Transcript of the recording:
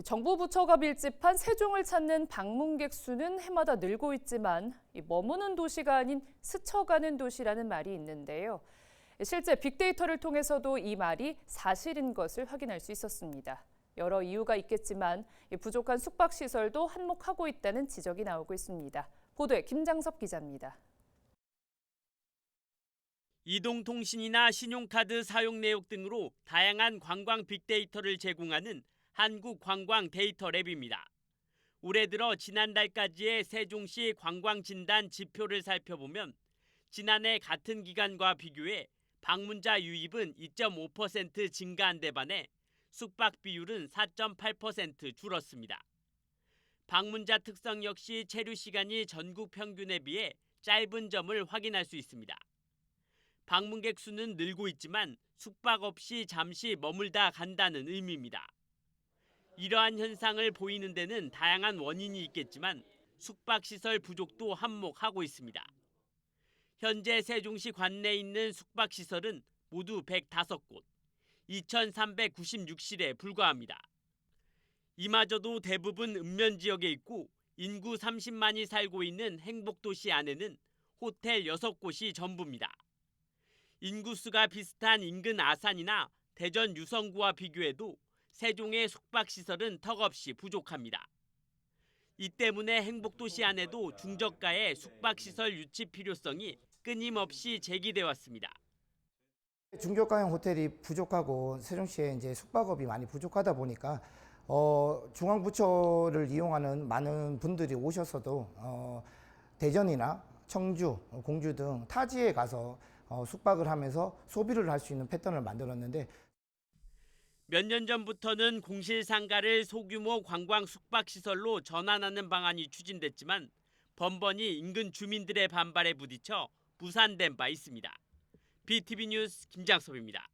정부 부처가 밀집한 세종을 찾는 방문객 수는 해마다 늘고 있지만 이 머무는 도시가 아닌 스쳐가는 도시라는 말이 있는데요. 실제 빅데이터를 통해서도 이 말이 사실인 것을 확인할 수 있었습니다. 여러 이유가 있겠지만 이 부족한 숙박 시설도 한몫하고 있다는 지적이 나오고 있습니다. 보도에 김장섭 기자입니다. 이동통신이나 신용카드 사용 내역 등으로 다양한 관광 빅데이터를 제공하는 한국관광 데이터 랩입니다. 올해 들어 지난달까지의 세종시 관광진단 지표를 살펴보면 지난해 같은 기간과 비교해 방문자 유입은 2.5% 증가한 데 반해 숙박 비율은 4.8% 줄었습니다. 방문자 특성 역시 체류 시간이 전국 평균에 비해 짧은 점을 확인할 수 있습니다. 방문객 수는 늘고 있지만 숙박 없이 잠시 머물다 간다는 의미입니다. 이러한 현상을 보이는 데는 다양한 원인이 있겠지만 숙박시설 부족도 한몫하고 있습니다. 현재 세종시 관내에 있는 숙박시설은 모두 105곳, 2,396실에 불과합니다. 이마저도 대부분 읍면 지역에 있고 인구 30만이 살고 있는 행복도시 안에는 호텔 6곳이 전부입니다. 인구수가 비슷한 인근 아산이나 대전 유성구와 비교해도 세종의 숙박시설은 턱없이 부족합니다. 이 때문에 행복도시 안에도 중저가의 숙박시설 유치 필요성이 끊임없이 제기돼 왔습니다. 중저가형 호텔이 부족하고 세종시에 이제 숙박업이 많이 부족하다 보니까 어, 중앙부처를 이용하는 많은 분들이 오셔서도 어, 대전이나 청주, 공주 등 타지에 가서 어, 숙박을 하면서 소비를 할 수 있는 패턴을 만들었는데 몇 년 전부터는 공실상가를 소규모 관광 숙박시설로 전환하는 방안이 추진됐지만 번번이 인근 주민들의 반발에 부딪혀 무산된 바 있습니다. BTV 뉴스 김장섭입니다.